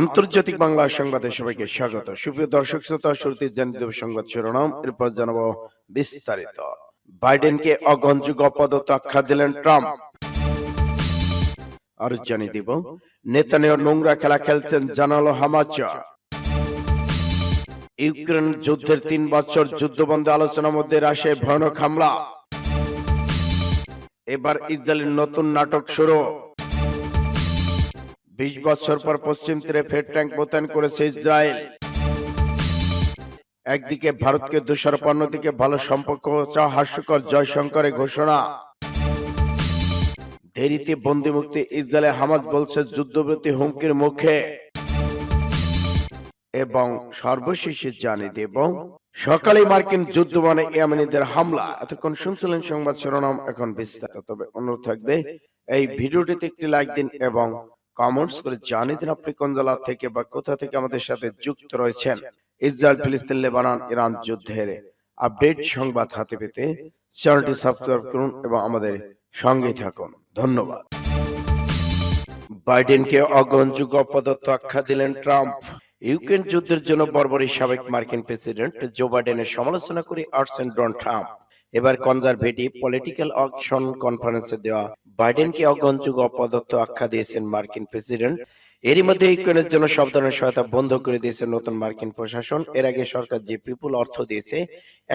আন্তর্জাতিক বাংলা সংবাদে সবাইকে স্বাগত। সুপ্রিয় দর্শক, শ্রোতা, শুরুতে জানিয়ে সংবাদ শিরোনাম। এরপর জানাব বিস্তারিত। বাইডেনকে অগ্রহণযোগ্য পদত্ব আখ্যা দিলেন ট্রাম্প। আর জানিয়ে দিব নেতানিয়ার নোংরা খেলা খেলছেন জানালো হামাচা। ইউক্রেন যুদ্ধের তিন বছর যুদ্ধবন্ধ আলোচনার মধ্যে রাশিয়ায় ভয়ানক হামলা। এবার ইসরায়েলের নতুন নাটক শুরু। বিশ বছর পর পশ্চিম তীরে ফের ট্যাঙ্ক মোতায়েন করেছে ইসরায়েল। একদিকে ভারতকে দোষারোপ অন্যদিকে ভালো সম্পর্ক চা হাস্যকর জয়শঙ্করের ঘোষণা। দেরিতে বন্দি মুক্তি ইসরায়েলে হামাজ বলছে যুদ্ধবৃত্তি হুমকির মুখে। এবং সর্বশেষে জানিয়ে দেব, সকালে মার্কিন যুদ্ধ মানে ইয়ামানিদের হামলা। এতক্ষণ শুনছিলেন সংবাদ শিরোনাম, এখন বিস্তারিত। তবে অনুরোধ থাকবে, এই ভিডিওটিতে একটি লাইক দিন এবং কমেন্টস করে জানিয়ে দিন আপনি কোন জেলা থেকে বা কোথা থেকে আমাদের সাথে যুক্ত রয়েছেন? ইসরায়েল ফিলিস্তিন লেবানন ইরান যুদ্ধের আপডেট সংবাদ হাতে পেতে চ্যানেলটি সাবস্ক্রাইব করুন এবং আমাদের সঙ্গে থাকুন। ধন্যবাদ। বাইডেনকে অগ্রহণযোগ্য পদত্ব আখ্যা দিলেন ট্রাম্প। ইউক্রেন যুদ্ধের জন্য বর্বরী সাবেক মার্কিন প্রেসিডেন্ট জো বাইডেনের সমালোচনা করে আসছেন ডোনাল্ড ট্রাম্প। এবার কনজারভেটিভ পলিটিক্যাল অকশন কনফারেন্সে দেওয়া বাইডেনকে অগ্রহণযোগ্য পদত্ব আখ্যা দিয়েছেন মার্কিন প্রেসিডেন্ট। এরই মধ্যে ইউক্রেনের জন্য সব ধরনের সহায়তা বন্ধ করে দিয়েছে নতুন মার্কিন প্রশাসন। এর আগে সরকার যে বিপুল অর্থ দিয়েছে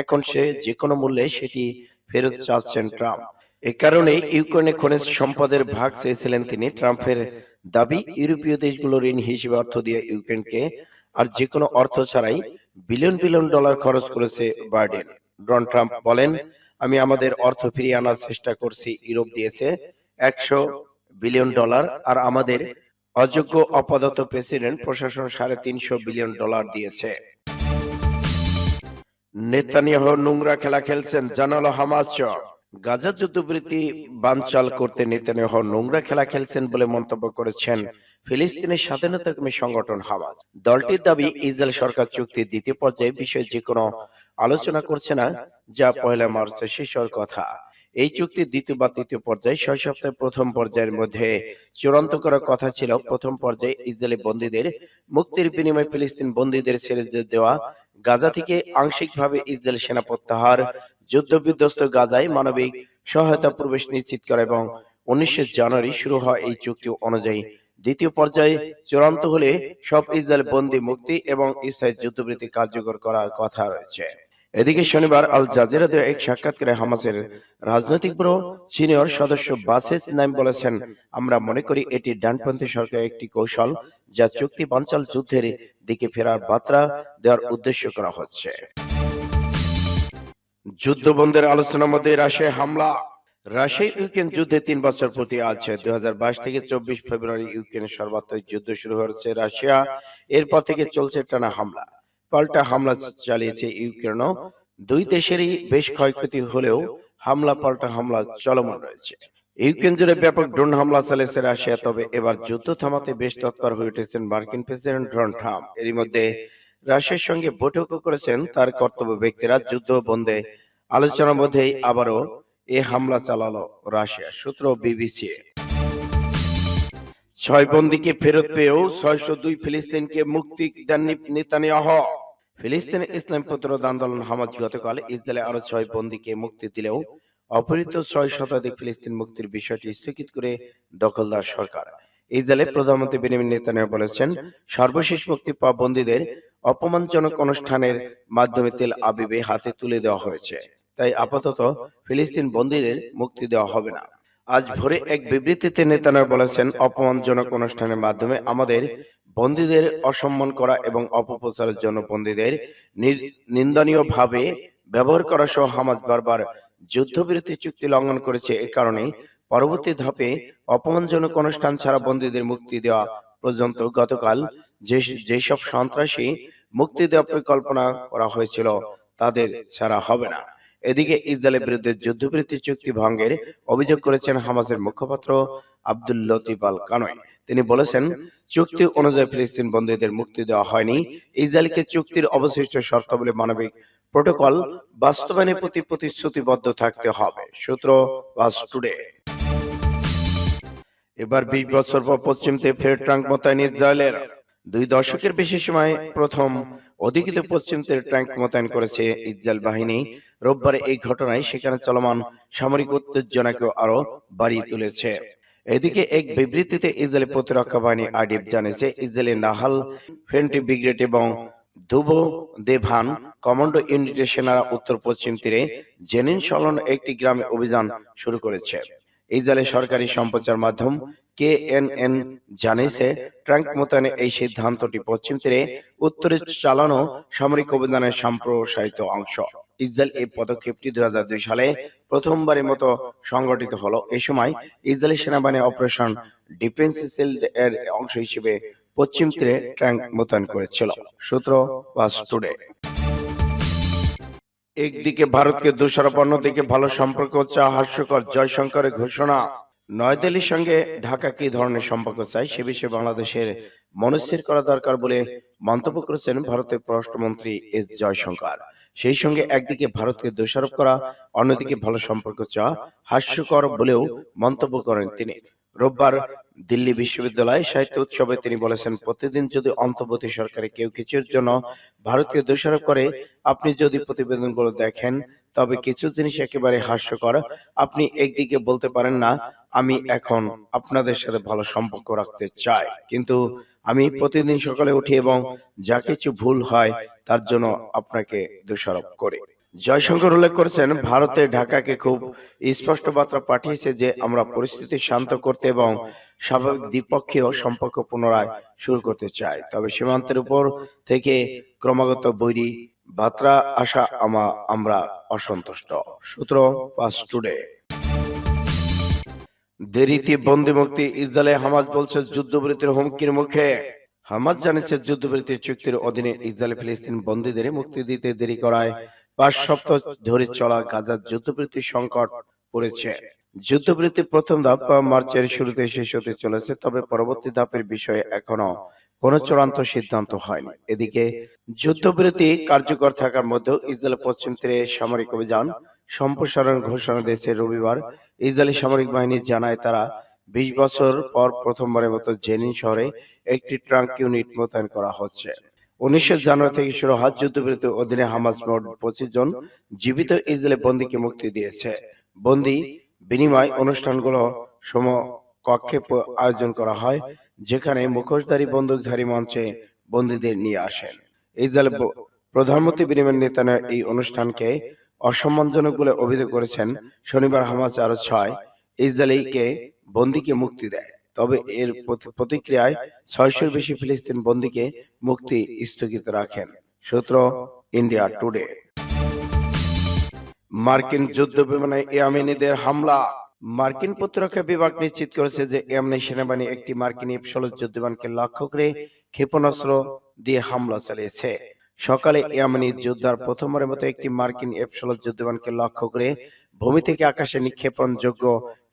এখন সে যে কোনো মূল্যে সেটি ফেরত চাচ্ছেন ট্রাম্প। এ কারণে ইউক্রেনে খনিজ সম্পদের ভাগ চেয়েছিলেন তিনি ট্রাম্পের দাবি ইউরোপীয় দেশগুলো ঋণ হিসেবে অর্থ দিয়ে ইউক্রেনকে আর যে কোনো অর্থ ছাড়াই বিলিয়ন বিলিয়ন ডলার খরচ করেছে বাইডেন। ডোনাল্ড ট্রাম্প বলেন আমি আমাদের অর্থ ফিরিয়ে আনার চেষ্টা করছি, ইউরোপ দিয়েছে একশো বিলিয়ন ডলার আর আমাদের অযোগ্য অপদত্ত প্রেসিডেন্ট প্রশাসন সাড়ে তিনশো বিলিয়ন ডলার দিয়েছে। নেতানিয়াহ নোংরা খেলা খেলছেন, জানালো হামাস গাজা যুদ্ধবৃত্তি বানচাল করতে নেতানিয়াহ নোংরা খেলা খেলছেন বলে মন্তব্য করেছেন ফিলিস্তিনের স্বাধীনতাকামী সংগঠন হামাস। দলটির দাবি, ইসরায়েল সরকার চুক্তির দ্বিতীয় পর্যায়ে বিষয়ে যে কোনো আলোচনা করছে না যা পয়লা মার্চে শেষ হওয়ার কথা। এই চুক্তির দ্বিতীয় বা তৃতীয় পর্যায়ে ছয় সপ্তাহের প্রথম পর্যায়ের মধ্যে চূড়ান্ত করার কথা ছিল। প্রথম পর্যায়ে ইসরায়েলি বন্দীদের, মুক্তির বিনিময়ে ফিলিস্তিন বন্দীদের ছেড়ে দেওয়া, গাজা থেকে আংশিকভাবে ইসরায়েল সেনা প্রত্যাহার যুদ্ধ বিধ্বস্ত গাজায় মানবিক সহায়তা প্রবেশ নিশ্চিত করা এবং উনিশে জানুয়ারি শুরু হয় এই চুক্তি অনুযায়ী দ্বিতীয় পর্যায়ে চূড়ান্ত হলে সব ইসরায়েল বন্দী মুক্তি এবং স্থায়ী যুদ্ধবৃত্তি কার্যকর করার কথা রয়েছে। এদিকে শনিবার আল জাজিরা এক সাক্ষাৎকারে হামাসের রাজনৈতিক ব্যুরো সিনিয়র সদস্য বাসেস নাইম বলেছেন, আমরা মনে করি এটি ডানপন্থী সরকারের একটি কৌশল যা চুক্তি বাঞ্চাল যুদ্ধের দিকে ফেরার বার্তা দেওয়ার উদ্দেশ্য করা হচ্ছে। যুদ্ধবন্ধের আলোচনার মধ্যে রাশিয়া হামলা। রাশিয়া ইউক্রেন যুদ্ধে তিন বছর প্রতি আছে। দুই হাজার বাইশ থেকে চব্বিশ ফেব্রুয়ারি ইউক্রেনের সর্বাত্মক যুদ্ধ শুরু হয়েছে রাশিয়া। এরপর থেকে চলছে টানা হামলা। পাল্টা হামলা চালিয়েছে ইউক্রেনও। দুই দেশেরই বেশ ক্ষয়ক্ষতি হলেও হামলা পাল্টা হামলা চলমান রয়েছে। ইউক্রেন জুড়ে ব্যাপক ড্রোন হামলা চালিয়েছে রাশিয়া তবে এবার যুদ্ধ থামাতে বেশ তৎপর হয়ে উঠেছেন মার্কিন প্রেসিডেন্ট ডোনাল্ড ট্রাম্প। এরই মধ্যে রাশিয়ার সঙ্গে বৈঠকও করেছেন তার কর্তব্য ব্যক্তিরা। যুদ্ধ বন্ধে আলোচনার মধ্যেই আবারও এ হামলা চালালো রাশিয়া। সূত্র বিবিসি। ছয় বন্দীকে ফেরত পেয়েও ছয়শো দুই ফিলিস্তিনকে মুক্তি দেননি নেতানিয়াহ। ফিলিস্তিন ইসলাম প্রতিরোধ আন্দোলন হামাজ গতকাল ইসরায়েলে আরও ছয় বন্দীকে মুক্তি দিলেও অপহৃত ছয় শতাধিক ফিলিস্তিন মুক্তির বিষয়টি স্থগিত করে দখলদার সরকার। ইসরায়েলের প্রধানমন্ত্রী বেনিমিন নেতানিয়াহু বলেছেন, সর্বশেষ মুক্তি পাওয়া বন্দীদের অপমানজনক অনুষ্ঠানের মাধ্যমে তেল আবিবে হাতে তুলে দেওয়া হয়েছে। তাই আপাতত ফিলিস্তিন বন্দীদের মুক্তি দেওয়া হবে না। আজ ভোরে এক বিবৃতিতে নেতানা বলেছেন, অপমানজনক অনুষ্ঠানের মাধ্যমে আমাদের বন্দীদের অসম্মান করা এবং অপপ্রচারের জন্য বন্দীদের নিন্দনীয় ভাবে ব্যবহার করা সহ হামাজ বারবার যুদ্ধবিরতি চুক্তি লঙ্ঘন করেছে। এ কারণে পরবর্তী ধাপে অপমানজনক অনুষ্ঠান ছাড়া বন্দীদের মুক্তি দেওয়া পর্যন্ত গতকাল যে, যেসব সন্ত্রাসী মুক্তি দেওয়ার পরিকল্পনা করা হয়েছিল, তাদের ছাড়া হবে না। এদিকে ইসরায়েলের বিরুদ্ধে যুদ্ধবৃত্তি চুক্তি ভঙ্গের অভিযোগ করেছেন হামাসের মুখপাত্র আব্দুল লতিফ আল কানয়। তিনি বলেছেন, চুক্তি অনুযায়ী ফিলিস্তিন বন্দীদের মুক্তি দেওয়া হয়নি। ইসরায়েলকে চুক্তির অবশিষ্ট শর্তাবলী মানবিক প্রোটোকল বাস্তবায়নের প্রতি প্রতিশ্রুতিবদ্ধ থাকতে হবে, সূত্র বাস টুডে। এবার বিশ বছর পর পশ্চিমতে ফের ট্রাঙ্ক মোতায়েন ইসরায়েলের। দুই দশকের বেশি সময় প্রথম অধিকৃত পশ্চিম তীরে ট্যাঙ্ক মোতায়েন করেছে ইসরায়েল বাহিনী। রোববার এই ঘটনায় সেখানে চলমান সামরিক উত্তেজনাকে আরও বাড়িয়ে তুলেছে। এদিকে এক বিবৃতিতে ইসরায়েলি প্রতিরক্ষা বাহিনী আইডিএফ জানিয়েছে ইসরায়েলি নাহাল ফেন্টি ব্রিগেড এবং ধুবো দেভান কমান্ডো ইউনিটের সেনারা উত্তর পশ্চিম তীরে জেনিন সলন একটি গ্রামে অভিযান শুরু করেছে। ইসরায়েলের সরকারি সম্প্রচার মাধ্যম কেএনএন জানিয়েছে ট্যাঙ্ক মোতায়েনের এই সিদ্ধান্তটি পশ্চিম তীরে উত্তরে চালানো সামরিক অভিযানের সম্প্রসারিত অংশ। ইসরায়েল এই পদক্ষেপটি দুই হাজার দুই সালে প্রথমবারের মতো সংগঠিত হলো। এ সময় ইসরায়েলি সেনাবাহিনী অপারেশন ডিফেন্স শিল্ড এর অংশ হিসেবে পশ্চিম তীরে ট্যাঙ্ক মোতায়েন করেছিল। সূত্র পাস টুডে। একদিকে ভারতকে দোষারোপ অন্যদিকে ভালো সম্পর্ক চা হাস্যকর জয়শঙ্করের ঘোষণা। নয়াদিল্লির সঙ্গে ঢাকা কি ধরনের সম্পর্ক চাই সে বিষয়ে বাংলাদেশের মনস্থির করা দরকার বলে মন্তব্য করেছেন ভারতের পররাষ্ট্রমন্ত্রী এস জয়শঙ্কর। সেই সঙ্গে একদিকে ভারতকে দোষারোপ করা, অন্যদিকে ভালো সম্পর্ক চা হাস্যকর বলেও মন্তব্য করেন তিনি। রোববার দিল্লি বিশ্ববিদ্যালয় সাহিত্য উৎসবে তিনি বলেছেন, প্রতিদিন যদি অন্তর্বর্তী সরকারে কেউ কিছুর জন্য ভারতকে দোষারোপ করে, আপনি যদি প্রতিবেদনগুলো দেখেন, তবে কিছু জিনিস একেবারে হাস্যকর। আপনি একদিকে বলতে পারেন না, আমি এখন আপনাদের সাথে ভালো সম্পর্ক রাখতে চাই। কিন্তু আমি প্রতিদিন সকালে উঠি এবং যা কিছু ভুল হয়, তার জন্য আপনাকে দোষারোপ করি। জয়শঙ্কর উল্লেখ করেছেন, ভারতে ঢাকাকে খুব স্পষ্ট বার্তা পাঠিয়েছে যে আমরা পরিস্থিতি শান্ত করতে এবং স্বাভাবিক দ্বিপক্ষীয় সম্পর্ক পুনরায় শুরু করতে চাই। তবে সীমান্তের উপর থেকে ক্রমাগত বৈরী বার্তা আসা আমা আমরা অসন্তুষ্ট। সূত্র পাস টুডে। দেরিতে বন্দি মুক্তি ইসরায়েলে হামাজ বলছে যুদ্ধবিরতির হুমকির মুখে। হামাজ জানিয়েছে যুদ্ধবিরতি চুক্তির অধীনে ইসরায়েল ফিলিস্তিন বন্দীদের মুক্তি দিতে দেরি করায় পাঁচ সপ্তাহ ধরে চলা গাজার যুদ্ধবিরতি সংকট পড়েছে। যুদ্ধবিরতি প্রথম ধাপ মার্চের শুরুতে শেষ হতে চলেছে, তবে পরবর্তী ধাপের বিষয়ে এখনও কোনো চূড়ান্ত সিদ্ধান্ত হয়নি। এদিকে যুদ্ধবিরতি কার্যকর থাকার মধ্যেও ইসরায়েল পশ্চিম তীরে সামরিক অভিযান সম্প্রসারণ ঘোষণা দিয়েছে রবিবার। ইসরায়েলি সামরিক বাহিনী জানায় তারা বিশ বছর পর প্রথমবারের মতো জেনিন শহরে একটি ট্রাঙ্ক ইউনিট মোতায়েন করা হচ্ছে। উনিশশো জানুয়ারি থেকে শুরু হওয়া যুদ্ধবিরতির অধীনে হামাস মোট পঁচিশ জন জীবিত ইসরায়েলি বন্দীকে মুক্তি দিয়েছে। বন্দি বিনিময় অনুষ্ঠানগুলো সম কক্ষে আয়োজন করা হয়, যেখানে মুখোশধারী বন্দুকধারী মঞ্চে বন্দীদের নিয়ে আসেন। ইসরায়েল প্রধানমন্ত্রী বিনিময় নেতানা এই অনুষ্ঠানকে অসম্মানজনক বলে অভিযোগ করেছেন শনিবার হামাস আরও ছয়। ইসরায়েলিকে বন্দীকে মুক্তি দেয়। তবে এর প্রতিক্রিয়ায় ছয়শোর বেশি ফিলিস্তিন বন্দীকে মুক্তি স্থগিত রাখেন। সূত্র ইন্ডিয়া টুডে। মার্কিন যুদ্ধ বিমানে ইয়ামেনিদের হামলা। মার্কিন প্রতিরক্ষা বিভাগ নিশ্চিত করেছে যে ইয়ামেনি সেনাবাহিনী একটি মার্কিন এফ ষোলো যুদ্ধ বিমানকে লক্ষ্য করে ক্ষেপণাস্ত্র দিয়ে হামলা চালিয়েছে। সকালে ইয়ামেনি যোদ্ধার প্রথমবারের মতো একটি মার্কিন এফ ষোলো যুদ্ধ বিমানকে লক্ষ্য করে ভূমি থেকে আকাশে নিক্ষেপণযোগ্য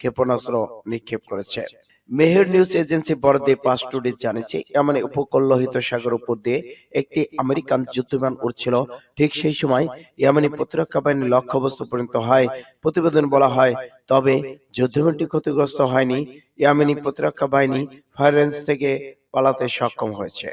ক্ষেপণাস্ত্র নিক্ষেপ করেছে। মেহের নিউজ এজেন্সি বরাদ্দে পাস টুডে জানিয়েছে এমন উপকূলহিত সাগর উপর দিয়ে একটি আমেরিকান যুদ্ধবিমান উড়ছিল। ঠিক সেই সময় ইয়ামানি প্রতিরক্ষা বাহিনীর লক্ষ্যবস্তু পরিণত হয়। প্রতিবেদন বলা হয়, তবে যুদ্ধবিমানটি ক্ষতিগ্রস্ত হয়নি। ইয়ামেনি প্রতিরক্ষা বাহিনী ফায়ার থেকে পালাতে সক্ষম হয়েছে।